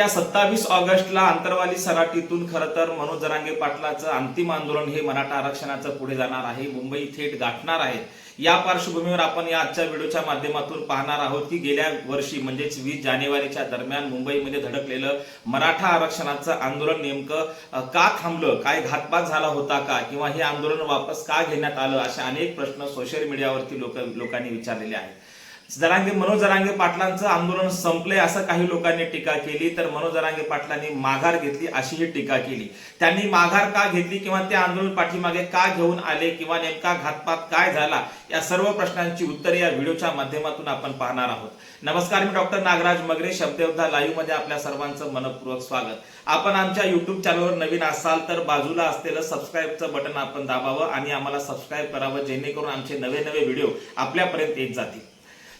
येत्या सत्तावीस ऑगस्टला आंतरवाली सराटीतून खरं तर मनोज जरांगे पाटलाचं अंतिम आंदोलन हे मराठा आरक्षणाचं पुढे जाणार आहे मुंबई थेट गाठणार आहे या पार्श्वभूमीवर आपण या आजच्या व्हिडिओच्या माध्यमातून पाहणार आहोत की गेल्या वर्षी म्हणजेच वीस जानेवारीच्या दरम्यान मुंबईमध्ये धडकलेलं मराठा आरक्षणाचं आंदोलन नेमकं का थांबलं काय घातपात झाला होता का किंवा हे आंदोलन वापस का घेण्यात आलं असे अनेक प्रश्न सोशल मीडियावरती लोक लोकांनी विचारलेले आहेत. जरांगे मनोज जरांगे पाटलांचं आंदोलन संपले असं काही लोकांनी टीका केली तर मनोज जरांगे पाटलांनी माघार घेतली अशीही टीका केली. त्यांनी माघार का घेतली किंवा ते आंदोलन पाठीमागे का घेऊन आले किंवा नेमका घातपात काय झाला या सर्व प्रश्नांची उत्तरे या व्हिडिओच्या माध्यमातून आपण पाहणार आहोत. नमस्कार मी डॉक्टर नागराज मगरे शब्दयोद्धा लाईव्हमध्ये आपल्या सर्वांचं मनपूर्वक स्वागत. आपण आमच्या युट्यूब चॅनलवर नवीन असाल तर बाजूला असलेलं सबस्क्राईबचं बटन आपण दाबावं आणि आम्हाला सबस्क्राईब करावं जेणेकरून आमचे नवे नवे व्हिडिओ आपल्यापर्यंत येत जातील.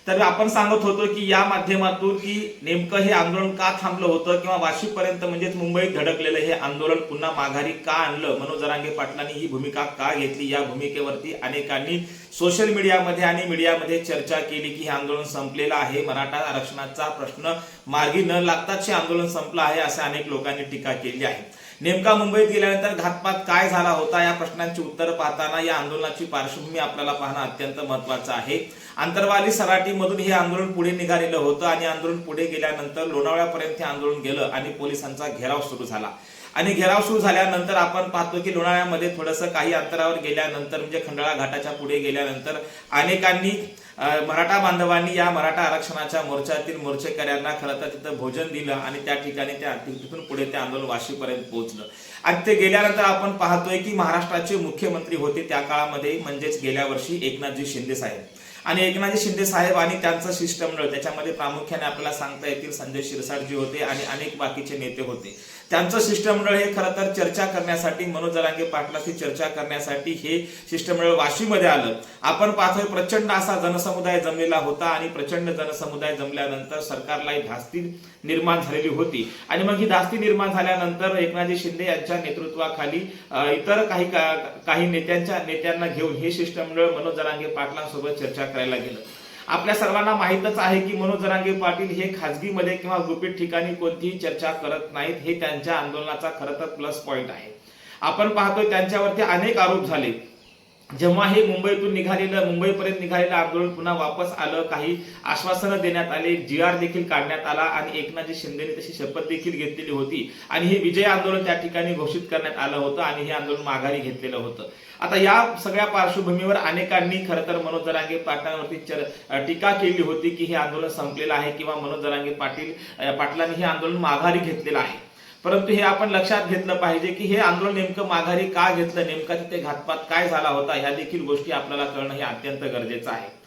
तर आपण सांगत होतो की या माध्यमातून की नेमकं हे आंदोलन का थांबलं होतं किंवा वाशीपर्यंत म्हणजेच मुंबईत धडकलेलं हे आंदोलन पुन्हा माघारी का आणलं? मनोज जरांगे पाटलांनी ही भूमिका का घेतली? या भूमिकेवरती अनेकांनी सोशल मीडियामध्ये आणि मीडियामध्ये चर्चा केली की हे आंदोलन संपलेलं आहे. मराठा आरक्षणाचा प्रश्न मार्गी न लागताच हे आंदोलन संपलं आहे असं अनेक लोकांनी टीका केली आहे. नेमका मुंबईत गेल्यानंतर घातपात काय झाला होता? या प्रश्नांची उत्तर पाहताना या आंदोलनाची पार्श्वभूमी आपल्याला पाहणं अत्यंत महत्वाचं आहे. आंतरवाली सराटीमधून हे आंदोलन पुढे निघालेलं होतं आणि आंदोलन पुढे गेल्यानंतर लोणावळ्यापर्यंत हे आंदोलन गेलं आणि पोलिसांचा घेराव सुरू झाला. आणि घेराव सुरू झाल्यानंतर आपण पाहतो की लोणावळ्यामध्ये थोडंसं काही अंतरावर गेल्यानंतर म्हणजे खंडाळा घाटाच्या पुढे गेल्यानंतर अनेकांनी मराठा बांधवांनी या मराठा आरक्षणाच्या मोर्चातील मोर्चेकऱ्यांना खरं तर तिथं भोजन दिलं आणि त्या ठिकाणी त्या तिथून पुढे ते आंदोलन वाशीपर्यंत पोहोचलं. आणि ते गेल्यानंतर आपण पाहतोय की महाराष्ट्राचे मुख्यमंत्री होते त्या काळामध्ये म्हणजेच गेल्या वर्षी एकनाथजी शिंदे साहेब. आणि एकनाथजी शिंदे साहेब आणि त्यांचं शिष्टमंडळ त्याच्यामध्ये प्रामुख्याने आपल्याला सांगता येतील संजय शिरसाटजी होते आणि अनेक बाकीचे नेते होते. त्यांचं शिष्टमंडळ हे खरं तर चर्चा करण्यासाठी मनोज जरांगे पाटलाशी चर्चा करण्यासाठी हे शिष्टमंडळ वाशीमध्ये आलं. आपण पाहतोय प्रचंड असा जनसमुदाय जमलेला होता आणि प्रचंड जनसमुदाय जमल्यानंतर सरकारला ही धास्ती निर्माण झालेली होती. आणि मग ही धास्ती निर्माण झाल्यानंतर एकनाथजी शिंदे यांच्या नेतृत्वाखाली इतर काही काही नेत्यांच्या नेत्यांना घेऊन हे शिष्टमंडळ मनोज जरांगे पाटलांसोबत चर्चा करायला गेलं. आपल्या सर्वांना माहीतच आहे की मनोज जरांगे पाटील हे खाजगीमध्ये किंवा गुपित ठिकाणी कोणतीही चर्चा करत नाहीत हे त्यांच्या आंदोलनाचा खरं तर प्लस पॉईंट आहे. आपण पाहतोय त्यांच्यावरती अनेक आरोप झाले. जेव्हा हे मुंबईतून निघालेलं मुंबईपर्यंत निघालेलं आंदोलन पुन्हा वापस आलं काही आश्वासनं देण्यात आले जी आर देखील काढण्यात आला आणि एकनाथजी शिंदेने तशी शपथ देखील घेतलेली होती. आणि हे विजय आंदोलन त्या ठिकाणी घोषित करण्यात आलं होतं आणि हे आंदोलन माघारी घेतलेलं होतं. आता या सगळ्या पार्श्वभूमीवर अनेकांनी खरं तर मनोज जरांगे पाटलांवरती चर- टीका केली होती की हे आंदोलन संपलेलं आहे किंवा मनोज जरांगे पाटील पाटलांनी हे आंदोलन माघारी घेतलेलं आहे. परंतु हे आपण लक्षात घेतलं पाहिजे की हे आंदोलन नेमकं माघारी का घेतलं? नेमका तिथे घातपात काय झाला होता? ह्या देखील गोष्टी आपल्याला कळणं हे अत्यंत गरजेचं आहे.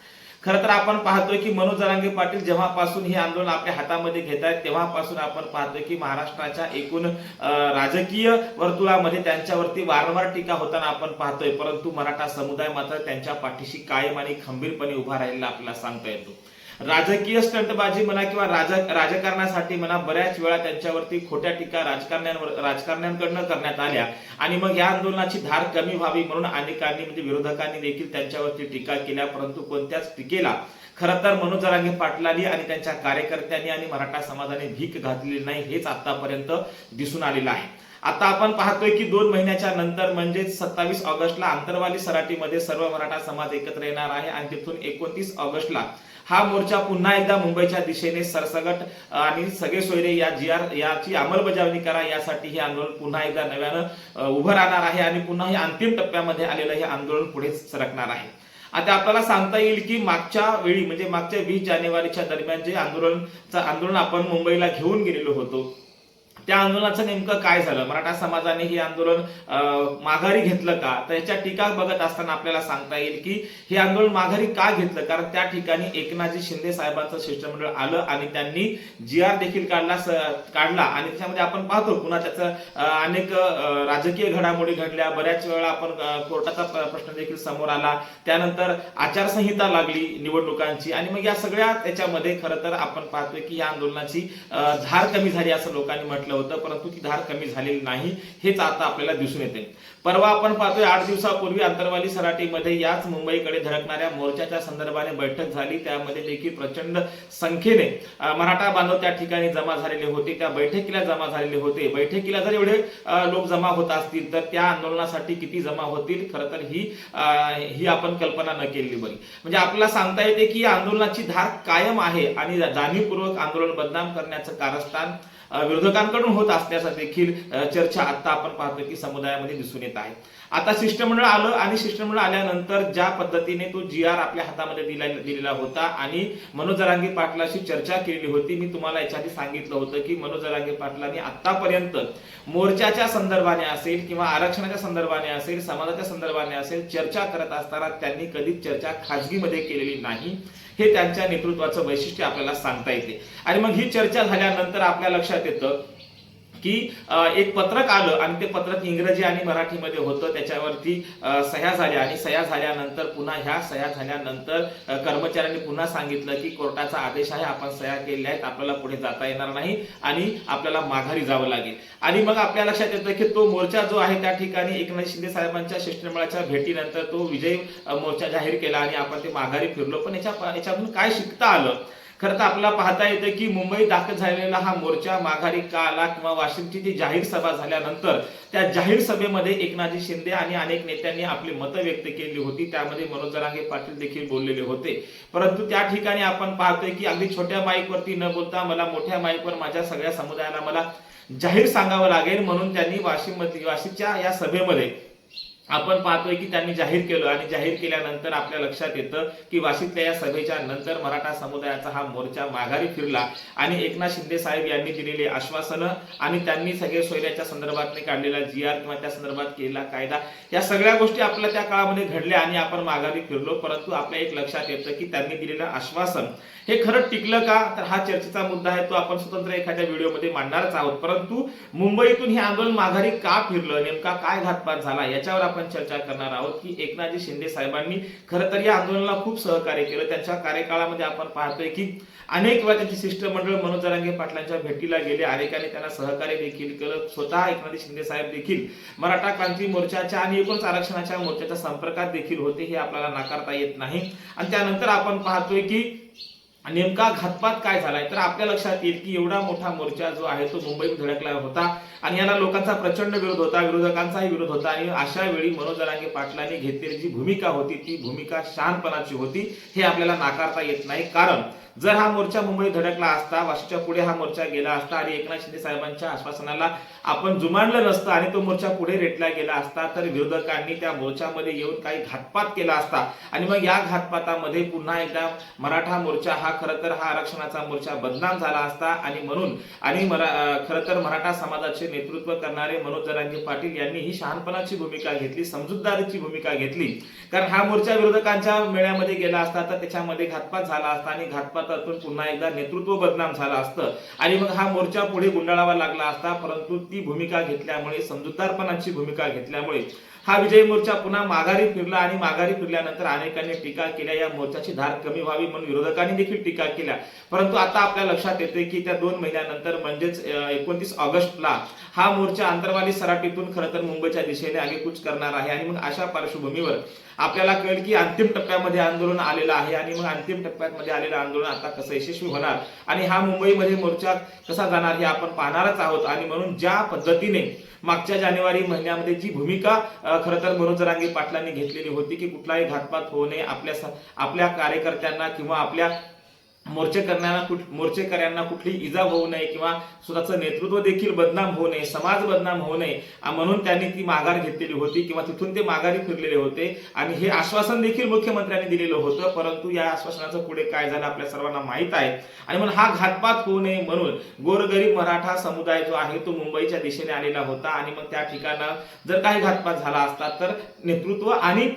खरं तर आपण पाहतोय की मनोज जरांगे पाटील जेव्हापासून हे आंदोलन आपल्या हातामध्ये घेत आहेत तेव्हापासून आपण पाहतोय की महाराष्ट्राच्या एकूण राजकीय वर्तुळामध्ये त्यांच्यावरती वारंवार टीका होताना आपण पाहतोय. परंतु मराठा समुदाय मात्र त्यांच्या पाठीशी कायम आणि खंबीरपणे उभा राहिलेला आपल्याला सांगता येतो. राजकीय स्टंटबाजी म्हणा किंवा राजकारणासाठी म्हणा बऱ्याच वेळा त्यांच्यावरती खोट्या टीका राजकारण्यांवर राजकारण्यांकडनं करण्यात आल्या. आणि मग या आंदोलनाची धार कमी व्हावी म्हणून अनेकांनी म्हणजे विरोधकांनी देखील त्यांच्यावरती टीका केल्या परंतु कोणत्याच टीकेला. खरं तर मनोज जरांगे पाटलांनी आणि त्यांच्या कार्यकर्त्यांनी आणि मराठा समाजाने भीक घातलेली नाही हेच आतापर्यंत दिसून आलेलं आहे. आता आपण पाहतोय की दोन महिन्याच्या नंतर म्हणजेच सत्तावीस ऑगस्टला आंतरवाली सराटीमध्ये सर्व मराठा समाज एकत्र येणार आहे आणि तिथून एकोणतीस ऑगस्टला हा मोर्चा पुन्हा एकदा मुंबईच्या दिशेने सरसगट आणि सगळे सोयरे या जी आर याची अंमलबजावणी करा. यासाठी हे आंदोलन पुन्हा एकदा नव्यानं उभं राहणार आहे आणि पुन्हा हे अंतिम टप्प्यामध्ये आलेलं हे आंदोलन पुढे सरकणार आहे. आता आपल्याला सांगता येईल की मागच्या वेळी म्हणजे मागच्या वीस जानेवारीच्या दरम्यान जे आंदोलनचं आंदोलन आपण मुंबईला घेऊन गेलेलो होतो त्या आंदोलनाचं नेमकं काय झालं? मराठा समाजाने हे आंदोलन माघारी घेतलं का? तर याच्या टीका बघत असताना आपल्याला सांगता येईल की हे आंदोलन माघारी का घेतलं? कारण त्या ठिकाणी एकनाथजी शिंदे साहेबांचं शिष्टमंडळ आलं आणि त्यांनी जी आर देखील काढला काढला आणि त्याच्यामध्ये आपण पाहतो पुन्हा त्याचं अनेक राजकीय घडामोडी घडल्या. बऱ्याच वेळा आपण कोर्टाचा प्रश्न देखील समोर आला. त्यानंतर आचारसंहिता लागली निवडणुकांची आणि मग या सगळ्या त्याच्यामध्ये खरं तर आपण पाहतोय की या आंदोलनाची झार धार कमी झाली असं लोकांनी म्हटलं सांगितलं होतं परंतु ती धार कमी झालेली नाही हेच आता आपल्याला दिसून येते. परवा आपण पाहतोय आठ दिवसापूर्वी अंतरवाली सराटीमध्ये याच मुंबईकडे धडकणाऱ्या मोर्चाच्या संदर्भाने बैठक झाली. त्यामध्ये देखील प्रचंड संख्येने मराठा बांधव त्या ठिकाणी जमा झालेले होते त्या बैठकीला जमा झालेले होते. बैठकीला जर एवढे लोक जमा होत असतील तर त्या आंदोलनासाठी किती जमा होतील? खरं तर ही ही आपण कल्पना न केलेली बरी. म्हणजे आपल्याला सांगता येते की या आंदोलनाची धार कायम आहे आणि जाणीवपूर्वक आंदोलन बदनाम करण्याचं कारस्थान विरोधकांकडून होत असल्याचा देखील चर्चा आता आपण पाहतो की समुदायामध्ये दिसून येत आहे. आता शिष्टमंडळ आलं आणि शिष्टमंडळ आल्यानंतर ज्या पद्धतीने तो जी आर आपल्या हातामध्ये दिला दिलेला होता आणि मनोज जरांगे पाटलाशी चर्चा केलेली होती मी तुम्हाला याच्या आधी सांगितलं होतं की मनोज जरांगे पाटलांनी आतापर्यंत मोर्चाच्या संदर्भाने असेल किंवा आरक्षणाच्या संदर्भाने असेल समाजाच्या संदर्भाने असेल चर्चा करत असताना त्यांनी कधीच चर्चा खाजगीमध्ये केलेली नाही. हे त्यांच्या नेतृत्वाचं वैशिष्ट्य आपल्याला सांगता येते. आणि मग ही चर्चा झाल्यानंतर आपल्या लक्षात येतं की एक पत्रक आलं आणि ते पत्रक इंग्रजी आणि मराठीमध्ये होतं. त्याच्यावरती सह्या झाल्या आणि सह्या झाल्यानंतर पुन्हा ह्या सह्या झाल्यानंतर कर्मचाऱ्यांनी पुन्हा सांगितलं की कोर्टाचा आदेश आहे आपण सह्या केलेल्या आहेत आपल्याला पुढे जाता येणार नाही आणि आपल्याला माघारी जावं लागेल. आणि मग आपल्या लक्षात येतं की तो मोर्चा जो आहे त्या ठिकाणी एकनाथ शिंदे साहेबांच्या शिष्टमंडळाच्या भेटीनंतर तो विजय मोर्चा जाहीर केला आणि आपण ते माघारी फिरलो. पण याच्या याच्यातून काय शिकता आलं? खरं तर आपल्याला पाहता येतं की मुंबईत दाखल झालेला हा मोर्चा माघारी का आला किंवा वाशिमची जी जाहीर सभा झाल्यानंतर त्या जाहीर सभेमध्ये एकनाथजी शिंदे आणि अनेक नेत्यांनी आपली मतं व्यक्त केली होती. त्यामध्ये मनोज जरांगे पाटील देखील बोललेले होते. परंतु त्या ठिकाणी आपण पाहतोय की अगदी छोट्या माईकवरती न बोलता मला मोठ्या माईकवर माझ्या सगळ्या समुदायाला मला जाहीर सांगावं लागेल म्हणून त्यांनी वाशिम वाशिमच्या या सभेमध्ये आपण पाहतोय की त्यांनी जाहीर केलं आणि जाहीर केल्यानंतर आपल्या लक्षात येतं की वाशीतल्या या सभेच्या नंतर मराठा समुदायाचा हा मोर्चा माघारी फिरला. आणि एकनाथ शिंदे साहेब यांनी दिलेली आश्वासनं आणि त्यांनी सगळे सोयऱ्याच्या संदर्भात काढलेला जी आर किंवा त्या संदर्भात केलेला कायदा या सगळ्या गोष्टी आपल्या त्या काळामध्ये घडल्या आणि आपण माघारी फिरलो. परंतु आपल्या एक लक्षात येतं की त्यांनी दिलेलं आश्वासन हे खरं टिकलं का? तर हा चर्चेचा मुद्दा आहे तो आपण स्वतंत्र एखाद्या व्हिडिओमध्ये मांडणारच आहोत. परंतु मुंबईतून हे आंदोलन माघारी का फिरलं? नेमका काय घातपात झाला? याच्यावर आपण चर्चा करणार आहोत की एकनाथजी शिंदे साहेबांनी खरं तर या आंदोलनाला खूप सहकार्य केलं. त्यांच्या कार्यकाळामध्ये आपण पाहतोय की अनेक वेळा त्यांचे शिष्टमंडळ मनोज जरांगे पाटलांच्या भेटीला गेले. अनेकांनी त्यांना सहकार्य देखील केलं. स्वतः एकनाथजी शिंदे साहेब देखील मराठा क्रांती मोर्चाच्या आणि एकूणच आरक्षणाच्या मोर्चाच्या संपर्कात देखील होते हे आपल्याला नाकारता येत नाही. आणि त्यानंतर आपण पाहतोय की नेमका घातपात काय झालाय? तर आपल्या लक्षात येईल की एवढा मोठा मोर्चा जो आहे तो मुंबईत धडकला होता. आणि याला लोकांचा प्रचंड विरोध होता. विरोधकांचाही विरोध होता. आणि अशा वेळी मनोज जरांगे पाटलांनी घेतलेली जी भूमिका होती ती भूमिका शहानपणाची होती. हे आपल्याला नाकारता येत नाही. कारण जर हा मोर्चा मुंबईत धडकला असता वाशीच्या पुढे हा मोर्चा गेला असता आणि एकनाथ शिंदे साहेबांच्या आश्वासनाला आपण जुमानलं नसतं आणि तो मोर्चा पुढे रेटला गेला असता तर विरोधकांनी त्या मोर्चामध्ये येऊन काही घातपात केला असता. आणि मग या घातपातामध्ये पुन्हा एकदा मराठा मोर्चा हा खरं तर हा आरक्षणाचा मोर्चा बदनाम झाला असता आणि म्हणून आणि मरा खरं तर मराठा समाजाचे नेतृत्व करणारे मनोज जरांगे पाटील यांनी ही शहाणपणाची भूमिका घेतली समजूतदारीची भूमिका घेतली. कारण हा मोर्चा विरोधकांच्या मेळ्यामध्ये गेला असता तर त्याच्यामध्ये घातपात झाला असता आणि घातपातातून पुन्हा एकदा नेतृत्व बदनाम झालं असतं. आणि मग हा मोर्चा पुढे गुंडाळावा लागला असता परंतु ती भूमिका घेतल्यामुळे समजूतदारपणाची भूमिका घेतल्यामुळे हा विजय मोर्चा पुन्हा माघारी फिरला आणि माघारी फिरल्यानंतर अनेकांनी टीका केल्या. या मोर्चाची धार कमी व्हावी म्हणून विरोधकांनी देखील टीका केल्या. परंतु आता आपल्या लक्षात येते की त्या दोन महिन्यानंतर म्हणजेच एकोणतीस ऑगस्टला हा मोर्चा आंतरवाली सराटीतून खरं तर मुंबईच्या दिशेने आगेकूच करणार आहे. आणि मग अशा पार्श्वभूमीवर आपल्याला कळेल की अंतिम टप्प्यामध्ये आंदोलन आलेलं आहे आणि मग अंतिम टप्प्यामध्ये आलेलं आंदोलन आता कसं यशस्वी होणार? आणि हा मुंबईमध्ये मोर्चा कसा जाणार हे आपण पाहणारच आहोत. आणि म्हणून ज्या पद्धतीने मागच्या जानेवारी महिन्यामध्ये जी भूमिका खरं तर मनोज रांगे पाटलांनी घेतलेली होती की कुठलाही घातपात होऊ नये. आपल्या स- आपल्या कार्यकर्त्यांना किंवा आपल्या मोर्चेकऱ्यांना कुठ मोर्चेकऱ्यांना कुठली इजा होऊ नये किंवा स्वतःचं नेतृत्व देखील बदनाम होऊ नये समाज बदनाम होऊ नये म्हणून त्यांनी ती माघार घेतलेली होती किंवा तिथून ते माघारी फिरलेले होते. आणि हे आश्वासन देखील मुख्यमंत्र्यांनी दिलेलं होतं परंतु या आश्वासनाचं पुढे काय झालं आपल्या सर्वांना माहीत आहे. आणि म्हणून हा घातपात होऊ नये म्हणून गोरगरीब मराठा समुदाय जो आहे तो मुंबईच्या दिशेने आलेला होता. आणि मग त्या ठिकाणं जर काही घातपात झाला असता तर नेतृत्व आणि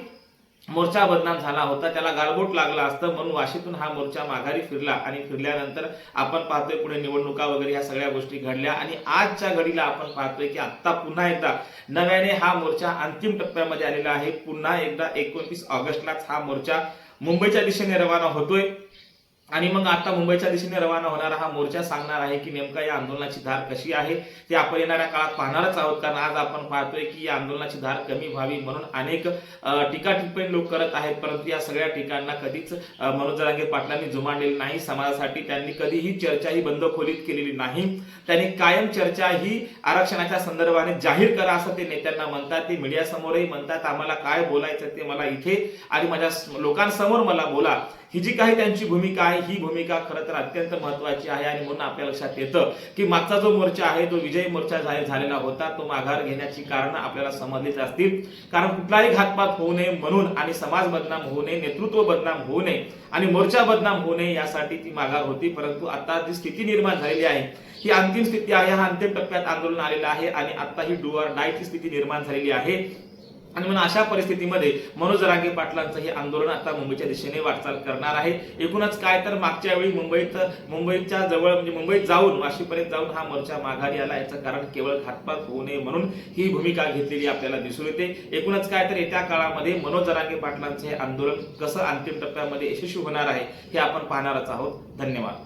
मोर्चा बदनाम झाला होता. त्याला गालबोट लागला असतं म्हणून वाशीतून हा मोर्चा माघारी फिरला आणि फिरल्यानंतर आपण पाहतोय पुढे निवडणुका वगैरे ह्या सगळ्या गोष्टी घडल्या. आणि आजच्या घडीला आपण पाहतोय की आता पुन्हा एकदा नव्याने हा मोर्चा अंतिम टप्प्यामध्ये आलेला आहे. पुन्हा एकदा एकोणतीस ऑगस्टलाच हा मोर्चा मुंबईच्या दिशेने रवाना होतोय. आणि मग आता मुंबईच्या दिशेने रवाना होणारा हा मोर्चा सांगणार आहे की नेमका या आंदोलनाची धार कशी आहे ते आपण येणाऱ्या काळात पाहणारच आहोत. कारण आज आपण पाहतोय की या आंदोलनाची धार कमी व्हावी म्हणून अनेक टीका टिप्पणी लोक करत आहेत. परंतु या सगळ्या ठिकाणांना कधीच मनोज जरांगे पाटलांनी जुमानलेली नाही. समाजासाठी त्यांनी कधीही चर्चा ही बंद खोलीत केलेली नाही. त्यांनी कायम चर्चा ही आरक्षणाच्या संदर्भाने जाहीर करा असं ते नेत्यांना म्हणतात. ते मीडियासमोरही म्हणतात आम्हाला काय बोलायचं ते मला इथे आणि माझ्या लोकांसमोर मला बोला. ही जी काही त्यांची भूमिका आहे ही भूमिका खरं तर अत्यंत महत्वाची आहे आणि म्हणून आपल्या लक्षात येतं की मागचा जो मोर्चा आहे तो विजयी मोर्चा जाहीर झालेला होता. तो माघार घेण्याची कारणं आपल्याला समजलीच असतील. कारण कुठलाही घातपात होऊ नये म्हणून आणि समाज बदनाम होऊ नये नेतृत्व बदनाम होऊ नये आणि मोर्चा बदनाम होऊ नये यासाठी ती माघार होती. परंतु आता जी स्थिती निर्माण झालेली आहे ही अंतिम स्थिती आहे. हा अंतिम टप्प्यात आंदोलन आलेलं आहे आणि आता ही डुआर डायची स्थिती निर्माण झालेली आहे. आणि म्हणून अशा परिस्थितीमध्ये मनोज जरांगे पाटलांचं हे आंदोलन आता मुंबईच्या दिशेने वाटचाल करणार आहे. एकूणच काय तर मागच्या वेळी मुंबईत मुंबईच्या जवळ म्हणजे मुंबईत जाऊन वाशीपर्यंत जाऊन हा मोर्चा माघारी आला. याचं कारण केवळ घातपात होऊ नये म्हणून ही भूमिका घेतलेली आपल्याला दिसून येते. एकूणच काय तर येत्या काळामध्ये मनोज जरांगे पाटलांचे हे आंदोलन कसं अंतिम टप्प्यामध्ये यशस्वी होणार आहे हे आपण पाहणारच आहोत. धन्यवाद.